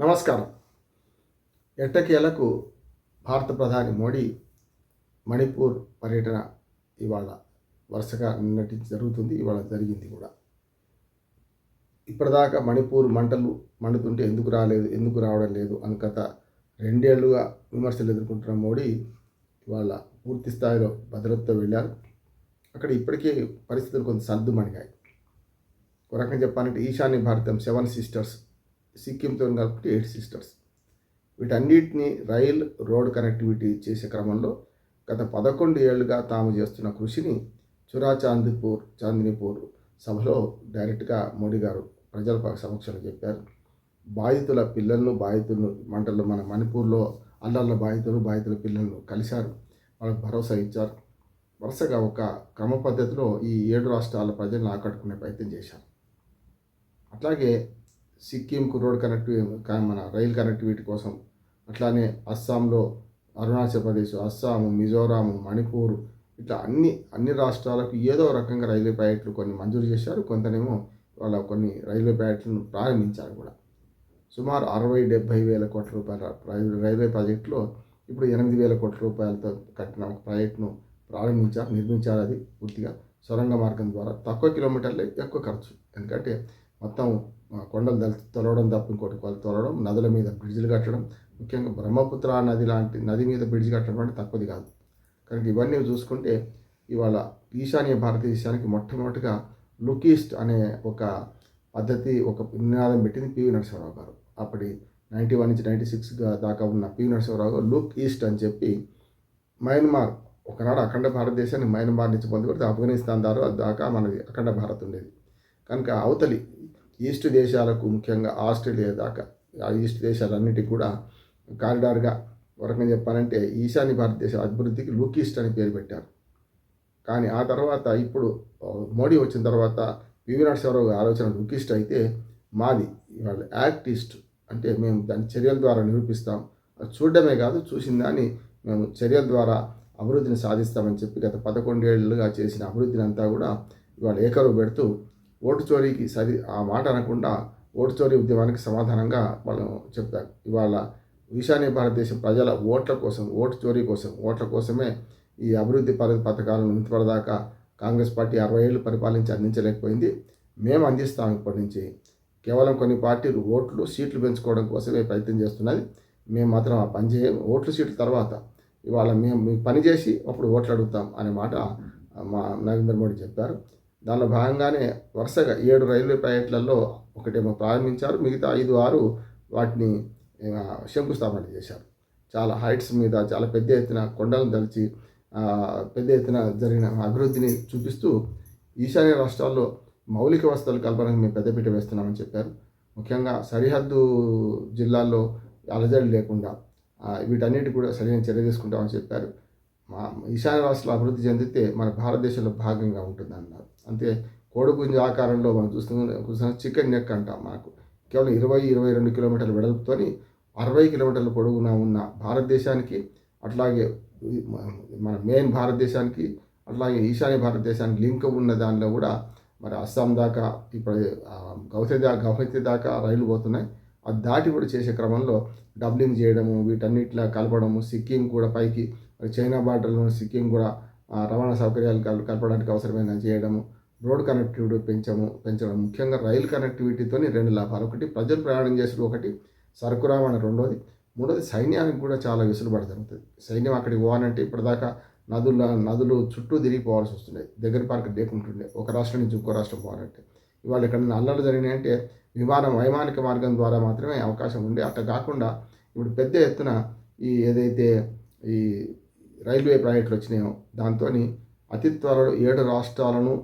నమస్కారం. ఎట్టకేలకు భారత ప్రధాని మోడీ మణిపూర్ పర్యటన ఇవాళ వరుసగా నిన్నటి జరుగుతుంది ఇవాళ జరిగింది కూడా. ఇప్పటిదాకా మణిపూర్ మంటలు మండుతుంటే ఎందుకు రాలేదు ఎందుకు రావడం లేదు అని గత రెండేళ్ళుగా విమర్శలు ఎదుర్కొంటున్న మోడీ ఇవాళ పూర్తి స్థాయిలో భద్రతతో వెళ్ళారు. అక్కడ ఇప్పటికే పరిస్థితులు కొంత సర్దుమణిగాయి. ఒక రకంగా చెప్పాలంటే ఈశాన్య భారతం సెవెన్ సిస్టర్స్ సిక్కింతో కలిపి ఎయిట్ సిస్టర్స్. వీటన్నిటిని రైల్ రోడ్ కనెక్టివిటీ చేసే క్రమంలో గత పదకొండు ఏళ్ళుగా తాము చేస్తున్న కృషిని చురా చాందీపూర్ చాందినీపూర్ సభలో డైరెక్ట్గా మోడీ గారు ప్రజల సమక్షంలో చెప్పారు. బాధితుల పిల్లలను బాధితులను మంటల్లో మన మణిపూర్లో అల్లర్ల బాధితులు బాధితుల పిల్లలను కలిశారు. వాళ్ళకు భరోసా ఇచ్చారు. వరుసగా ఒక క్రమ పద్ధతిలో ఈ ఏడు రాష్ట్రాల ప్రజలను ఆకట్టుకునే ప్రయత్నం చేశారు. అట్లాగే సిక్కింకు రోడ్ కనెక్టివిటీ మన రైల్ కనెక్టివిటీ కోసం అట్లానే అస్సాంలో అరుణాచల్ ప్రదేశ్ అస్సాము మిజోరాము మణిపూర్ ఇట్లా అన్ని అన్ని రాష్ట్రాలకు ఏదో రకంగా రైల్వే ప్రాజెక్టులు కొన్ని మంజూరు చేశారు. కొంతనేమో వాళ్ళ కొన్ని రైల్వే ప్రాజెక్టులను ప్రారంభించారు కూడా. సుమారు అరవై డెబ్భై వేల కోట్ల రూపాయల రైల్వే ప్రాజెక్టులో ఇప్పుడు ఎనిమిది వేల కోట్ల రూపాయలతో కట్టిన ఒక ప్రాజెక్టును ప్రారంభించారు నిర్మించారు అది పూర్తిగా సొరంగ మార్గం ద్వారా. తక్కువ కిలోమీటర్లే ఎక్కువ ఖర్చు. ఎందుకంటే మొత్తం కొండలు దల్ తొలవడం తప్ప ఇంకోటి వాళ్ళు తొలవడం నదుల మీద బ్రిడ్జిలు కట్టడం ముఖ్యంగా బ్రహ్మపుత్ర నది లాంటి నది మీద బ్రిడ్జ్ కట్టడం అంటే తక్కువది కాదు. కనుక ఇవన్నీ చూసుకుంటే ఇవాళ ఈశాన్య భారతదేశానికి మొట్టమొదటిగా లుక్ ఈస్ట్ అనే ఒక పద్ధతి ఒక నినాదం పెట్టింది పివి నరసింహరావు గారు. అప్పటి నైంటీ వన్ నుంచి నైంటీ సిక్స్ దాకా ఉన్న పివి నరసింహరావు గారు లుక్ ఈస్ట్ అని చెప్పి మయన్మార్ ఒకనాడు అఖండ భారతదేశాన్ని మయన్మార్ నుంచి పొందుకుంటే ఆఫ్ఘనిస్తాన్ దారు దాకా మనది అఖండ భారత్ ఉండేది. కనుక అవతలి ఈస్ట్ దేశాలకు ముఖ్యంగా ఆస్ట్రేలియా దాకా ఆ ఈస్ట్ దేశాలన్నిటికీ కూడా కారిడార్గా వరకు చెప్పాలంటే ఈశాన్య భారతదేశ అభివృద్ధికి లుక్ ఈస్ట్ అని పేరు పెట్టారు. కానీ ఆ తర్వాత ఇప్పుడు మోడీ వచ్చిన తర్వాత పివి నరసింహరావు ఆలోచన లుక్ అయితే మాది ఇవాళ యాక్ట్ ఈస్ట్ అంటే మేము దాని చర్యల ద్వారా నిరూపిస్తాం. అది చూడడమే కాదు చూసిన దాన్ని మేము చర్యల ద్వారా అభివృద్ధిని సాధిస్తామని చెప్పి గత పదకొండేళ్ళుగా చేసిన అభివృద్ధిని అంతా కూడా ఇవాళ ఏకరువు పెడుతూ ఓటు చోరీకి సరి ఆ మాట అనకుండా ఓటు చోరీ ఉద్యమానికి సమాధానంగా వాళ్ళు చెప్తారు. ఇవాళ ఈశాన్య భారతదేశం ప్రజల ఓట్ల కోసం ఓటు చోరీ కోసం ఓట్ల కోసమే ఈ అభివృద్ధి పద పథకాలను ఇంతవరదాకా కాంగ్రెస్ పార్టీ అరవై ఏళ్ళు పరిపాలించి అందించలేకపోయింది. మేము అందిస్తాం ఇప్పటి నుంచి. కేవలం కొన్ని పార్టీలు ఓట్లు సీట్లు పెంచుకోవడం కోసమే ప్రయత్నం చేస్తున్నది. మేము మాత్రం ఆ పని చేయ ఓట్లు సీట్ల తర్వాత. ఇవాళ మేము పనిచేసి పని చేసి అప్పుడు ఓట్లు అడుగుతాం అనే మాట మా నరేంద్ర మోడీ చెప్పారు. దానిలో భాగంగానే వరుసగా ఏడు రైల్వే ప్రాజెక్టులలో ఒకటేమో ప్రారంభించారు. మిగతా ఐదు ఆరు వాటిని శంకుస్థాపన చేశారు. చాలా హైట్స్ మీద చాలా పెద్ద ఎత్తున కొండలను దలిచి పెద్ద ఎత్తున జరిగిన అభివృద్ధిని చూపిస్తూ ఈశాన్య రాష్ట్రాల్లో మౌలిక వసతులు కల్పనకు మేము పెద్దపీట వేస్తున్నామని చెప్పారు. ముఖ్యంగా సరిహద్దు జిల్లాల్లో అలజడి లేకుండా వీటన్నిటి కూడా సరైన చర్య తీసుకుంటామని చెప్పారు. మా ఈశాన్య రాష్ట్రాలు అభివృద్ధి చెందితే మన భారతదేశంలో భాగంగా ఉంటుంది అన్నారు అంతే కోడిపుంజ ఆకారంలో మనం చూస్తున్న చికెన్ నెక్ అంటాం మనకు కేవలం ఇరవై ఇరవై రెండు కిలోమీటర్ల వెడల్పుతోని అరవై కిలోమీటర్ల పొడవునా ఉన్న భారతదేశానికి అట్లాగే మన మెయిన్ భారతదేశానికి అట్లాగే ఈశాన్య భారతదేశానికి లింక్ ఉన్న దానిలో కూడా మరి అస్సాం దాకా ఇప్పుడు గౌహతి దాకా గౌహతి దాకా రైలు పోతున్నాయి. అది దాటి కూడా చేసే క్రమంలో డబ్లింగ్ చేయడము వీటన్నిటిలా కలపడము సిక్కిం కూడా పైకి చైనా బార్డర్లో సిక్కిం కూడా రవాణా సౌకర్యాలు కల్ కలపడానికి అవసరమైన చేయడము రోడ్ కనెక్టివిటీ పెంచము పెంచడం ముఖ్యంగా రైలు కనెక్టివిటీతో రెండు లాభాలు. ఒకటి ప్రజలు ప్రయాణం చేసుడు ఒకటి సరుకు రవాణా రెండోది మూడోది సైన్యానికి కూడా చాలా వెసులుబాటు జరుగుతుంది. సైన్యం అక్కడికి పోవాలంటే ఇప్పటిదాకా నదుల నదులు చుట్టూ తిరిగిపోవాల్సి వస్తుండే దగ్గర పార్క్ లేకుంటుండే ఒక రాష్ట్రం నుంచి ఇంకో రాష్ట్రం పోవాలంటే. ఇవాళ ఇక్కడ అల్లలు జరిగినాయంటే విమానం వైమానిక మార్గం ద్వారా మాత్రమే అవకాశం ఉంది అట్లా కాకుండా ఇప్పుడు పెద్ద ఎత్తున ఈ ఏదైతే ఈ రైల్వే ప్రాజెక్టులు వచ్చినాయో దాంతో అతి త్వరలో ఏడు రాష్ట్రాలను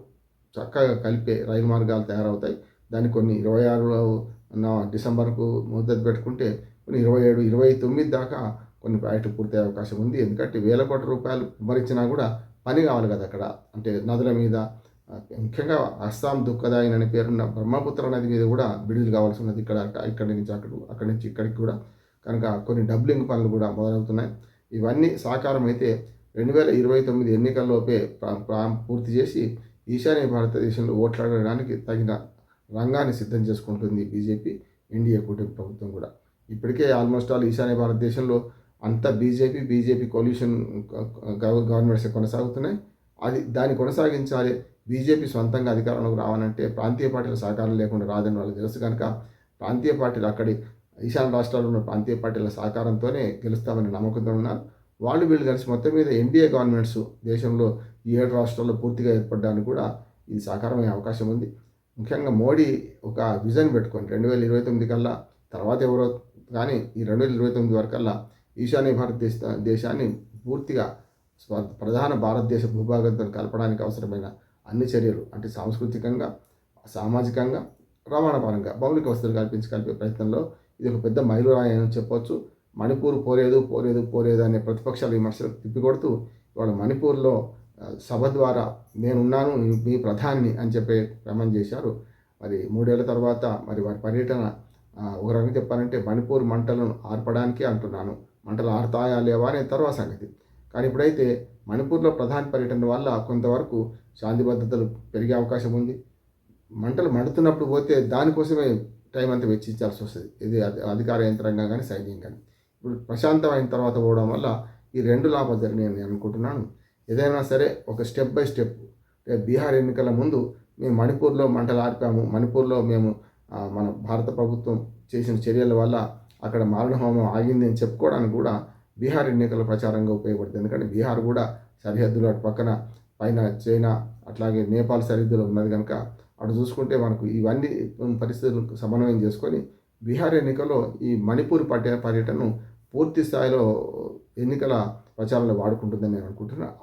చక్కగా కలిపే రైలు మార్గాలు తయారవుతాయి. దాన్ని కొన్ని ఇరవై ఆరులో డిసెంబర్కు ముద్దతు పెట్టుకుంటే కొన్ని ఇరవై ఏడు ఇరవై తొమ్మిది దాకా కొన్ని ప్రాజెక్టులు పూర్తయ్యే అవకాశం ఉంది. ఎందుకంటే వేల కోట్ల రూపాయలు కుమరించినా కూడా పని కావాలి కదా అక్కడ. అంటే నదుల మీద ముఖ్యంగా అస్సాం దుఃఖదాయిన్ అనే పేరున్న బ్రహ్మపుత్ర నది మీద కూడా బిడుదల కావాల్సి ఉన్నది. ఇక్కడ ఇక్కడి నుంచి అక్కడ అక్కడి నుంచి ఇక్కడికి కూడా కనుక కొన్ని డబ్లింగ్ పనులు కూడా మొదలవుతున్నాయి. ఇవన్నీ సాకారం అయితే రెండు వేల ఇరవై తొమ్మిది ఎన్నికల్లోపే ప్రా- పూర్తి చేసి ఈశాన్య భారతదేశంలో ఓట్లాడడానికి తగిన రంగాన్ని సిద్ధం చేసుకుంటుంది బీజేపీ ఎన్డీఏ కూటమి ప్రభుత్వం కూడా. ఇప్పటికే ఆల్మోస్ట్ ఆల్ ఈశాన్య భారతదేశంలో అంత బీజేపీ బీజేపీ కొల్యూషన్ గవర్నమెంట్స్ కొనసాగుతున్నాయి. అది దాన్ని కొనసాగించాలి. బీజేపీ సొంతంగా అధికారంలోకి రావాలంటే ప్రాంతీయ పార్టీల సహకారం లేకుండా రాదని వాళ్ళు తెలుసు కనుక ప్రాంతీయ పార్టీలు అక్కడి ఈశాన్య రాష్ట్రాల్లో ఉన్న ప్రాంతీయ పార్టీల సహకారంతోనే గెలుస్తామని నమ్మకంతో ఉన్నారు. వాళ్ళు వీళ్ళు కలిసి మొత్తం మీద ఎన్డీఏ గవర్నమెంట్స్ దేశంలో ఈ ఏడు రాష్ట్రాల్లో పూర్తిగా ఏర్పడడానికి కూడా ఇది సాకారమయ్యే అవకాశం ఉంది. ముఖ్యంగా మోడీ ఒక విజన్ పెట్టుకొని రెండు వేల ఇరవై తొమ్మిది కల్లా తర్వాత ఎవరో కానీ ఈ రెండు వేల ఇరవై తొమ్మిది వరకల్లా ఈశాన్య భారతదేశ దేశాన్ని పూర్తిగా ప్రధాన భారతదేశ భూభాగంతో కలపడానికి అవసరమైన అన్ని చర్యలు అంటే సాంస్కృతికంగా సామాజికంగా రవాణా పరంగా మౌలిక వసతులు కల్పించి కలిపే ప్రయత్నంలో ఇది ఒక పెద్ద మైలురాయి అని చెప్పొచ్చు. మణిపూర్ పోలేదు పోలేదు పోలేదు అనే ప్రతిపక్షాలు విమర్శలు తిప్పికొడుతూ ఇవాళ మణిపూర్లో సభ ద్వారా నేనున్నాను మీ ప్రధాని అని చెప్పే క్రమం చేశారు. మరి మూడేళ్ళ తర్వాత మరి వారి పర్యటన ఒక రకంగా చెప్పాలంటే మణిపూర్ మంటలను ఆర్పడానికి అంటున్నాను. మంటలు ఆడతాయా లేవా అనే తర్వాత సంగతి. కానీ ఇప్పుడైతే మణిపూర్లో ప్రధాని పర్యటన వల్ల కొంతవరకు శాంతి భద్రతలు పెరిగే అవకాశం ఉంది. మంటలు మండుతున్నప్పుడు పోతే దానికోసమే టైం అంతా వెచ్చించాల్సి వస్తుంది. ఇది అధికార యంత్రాంగం కానీ సైన్యం కానీ. ఇప్పుడు ప్రశాంతమైన తర్వాత పోవడం వల్ల ఈ రెండు లాభాలు జరిగినాయి నేను అనుకుంటున్నాను. ఏదైనా సరే ఒక స్టెప్ బై స్టెప్ బీహార్ ఎన్నికల ముందు మేము మణిపూర్లో మంటలు ఆర్పాము. మణిపూర్లో మేము మన భారత ప్రభుత్వం చేసిన చర్యల వల్ల అక్కడ మారణహోమం ఆగింది అని చెప్పుకోవడానికి కూడా బీహార్ ఎన్నికల ప్రచారంగా ఉపయోగపడుతుంది. ఎందుకంటే బీహార్ కూడా సరిహద్దులు అటు పక్కన పైన చైనా అట్లాగే నేపాల్ సరిహద్దులో ఉన్నది కనుక అటు చూసుకుంటే మనకు ఇవన్నీ పరిస్థితులను సమన్వయం చేసుకొని బీహార్ ఎన్నికల్లో ఈ మణిపూర్ పర్య పర్యటనను పూర్తి స్థాయిలో ఎన్నికల ప్రచారంలో వాడుకుంటుందని నేను అనుకుంటున్నాను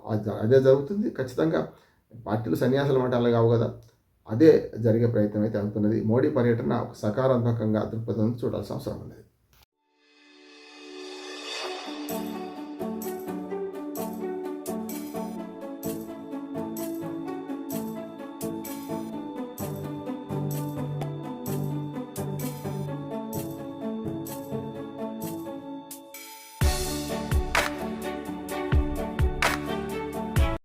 అదే జరుగుతుంది. ఖచ్చితంగా పార్టీలు సన్యాసాలు మాట అలా కావు కదా. అదే జరిగే ప్రయత్నం అయితే అవుతున్నది. మోడీ పర్యటన ఒక సకారాత్మకంగా దృక్పథం చూడాల్సిన అవసరం ఉన్నది.